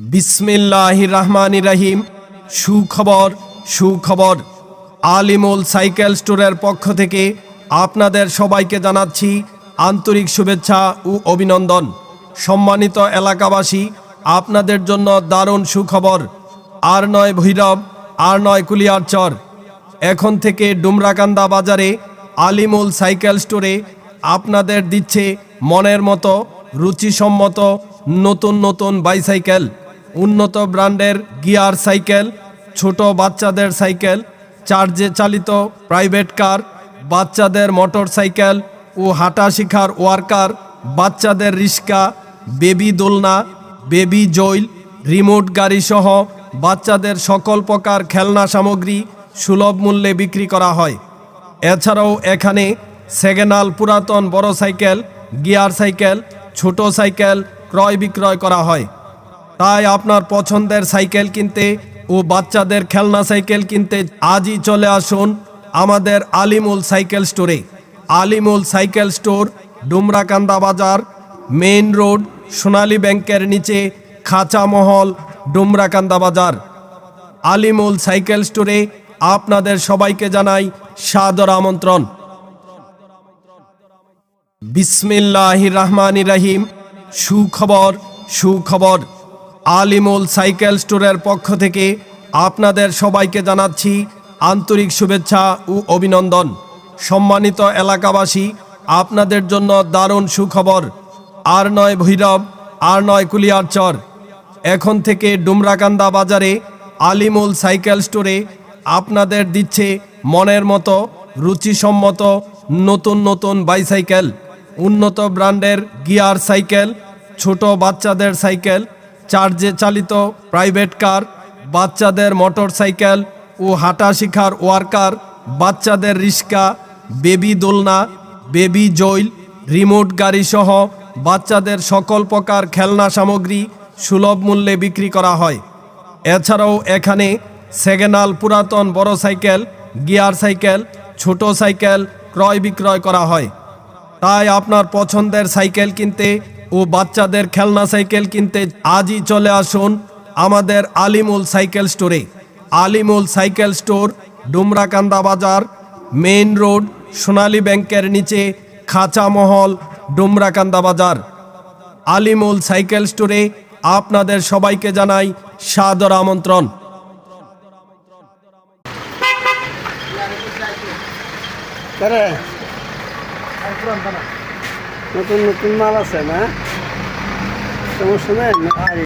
বিসমিল্লাহ রহমান রাহিম। সুখবর সুখবর। আলিমুল সাইকেল স্টোরের পক্ষ থেকে আপনাদের সবাইকে জানাচ্ছি আন্তরিক শুভেচ্ছা ও অভিনন্দন। সম্মানিত এলাকাবাসী, আপনাদের জন্য দারুণ সুখবর। আর নয় ভৈরব, আর নয় কুলিয়ারচর। এখন থেকে ডুমরাকান্দা বাজারে আলিমুল সাইকেল স্টোরে আপনাদের দিচ্ছে মনের মতো, রুচিসম্মত, নতুন নতুন বাইসাইকেল। উন্নত ব্র্যান্ডের গিয়ার সাইকেল, ছোট বাচ্চাদের সাইকেল, চার্জে চালিত প্রাইভেট কার, বাচ্চাদের মোটর সাইকেল ও হাঁটা শিখার ওয়ার্কার, বাচ্চাদের রিক্সা, বেবি দোলনা, বেবি জৈল রিমোট গাড়ি সহ বাচ্চাদের সকল প্রকার খেলনা সামগ্রী সুলভ মূল্যে বিক্রি করা হয়। এছাড়াও এখানে সেগেনাল পুরাতন বড় সাইকেল, গিয়ার সাইকেল, ছোট সাইকেল ক্রয় বিক্রয় করা হয়। তাই আপনার পছন্দের সাইকেল কিনতে ও বাচ্চাদের খেলনা সাইকেল কিনতে আজই চলে আসুন আমাদের আলিমুল সাইকেল স্টোরে। আলিমুল সাইকেল স্টোর, ডুমরাকান্দা বাজার, মেইন রোড, সোনালী ব্যাংকের নিচে খাঁচামহল ডুমরাকান্দা বাজার। আলিমুল সাইকেল স্টোরে আপনাদের সবাইকে জানাই সাদর আমন্ত্রণ। বিসমিল্লাহ রহমান রাহিম। সুখবর সুখবর। আলিমুল সাইকেল স্টোরের পক্ষ থেকে আপনাদের সবাইকে জানাচ্ছি আন্তরিক শুভেচ্ছা ও অভিনন্দন। সম্মানিত এলাকাবাসী, আপনাদের জন্য দারুণ সুখবর। আর নয় ভৈরব, আর নয় কুলিয়ারচর। এখন থেকে ডুমরাকান্দা বাজারে আলিমুল সাইকেল স্টোরে আপনাদের দিচ্ছে মনের মতো, রুচিসম্মত, নতুন নতুন বাইসাইকেল। উন্নত ব্র্যান্ডের গিয়ার সাইকেল, ছোট বাচ্চাদের সাইকেল চার্জে চালিত প্রাইভেট কার, বাচ্চাদের মোটর সাইকেল ও হাঁটা শিখার ওয়ার্কার, বাচ্চাদের রিক্সা, বেবি দোলনা, বেবি জৈল রিমোট গাড়ি সহ বাচ্চাদের সকল প্রকার খেলনা সামগ্রী সুলভ মূল্যে বিক্রি করা হয়। এছাড়াও এখানে সেগেনাল পুরাতন বড় সাইকেল, গিয়ার সাইকেল, ছোট সাইকেল ক্রয় বিক্রয় করা হয়। তাই আপনার পছন্দের সাইকেল কিনতে ও বাচ্চাদের খেলনা সাইকেল কিনতে আজই চলে আসুন আমাদের আলিমুল সাইকেল স্টোরে। আলিমুল সাইকেল স্টোর ডুমরাকান্দা বাজার মেইন রোড সোনালী ব্যাংকের নিচে খাঁচামহল ডুমরাকান্দা বাজার। আলিমুল সাইকেল স্টোরে আপনাদের সবাইকে জানাই সাদর আমন্ত্রণ। করে নতুন নতুন মাল আছে না? সমস্যা নেই?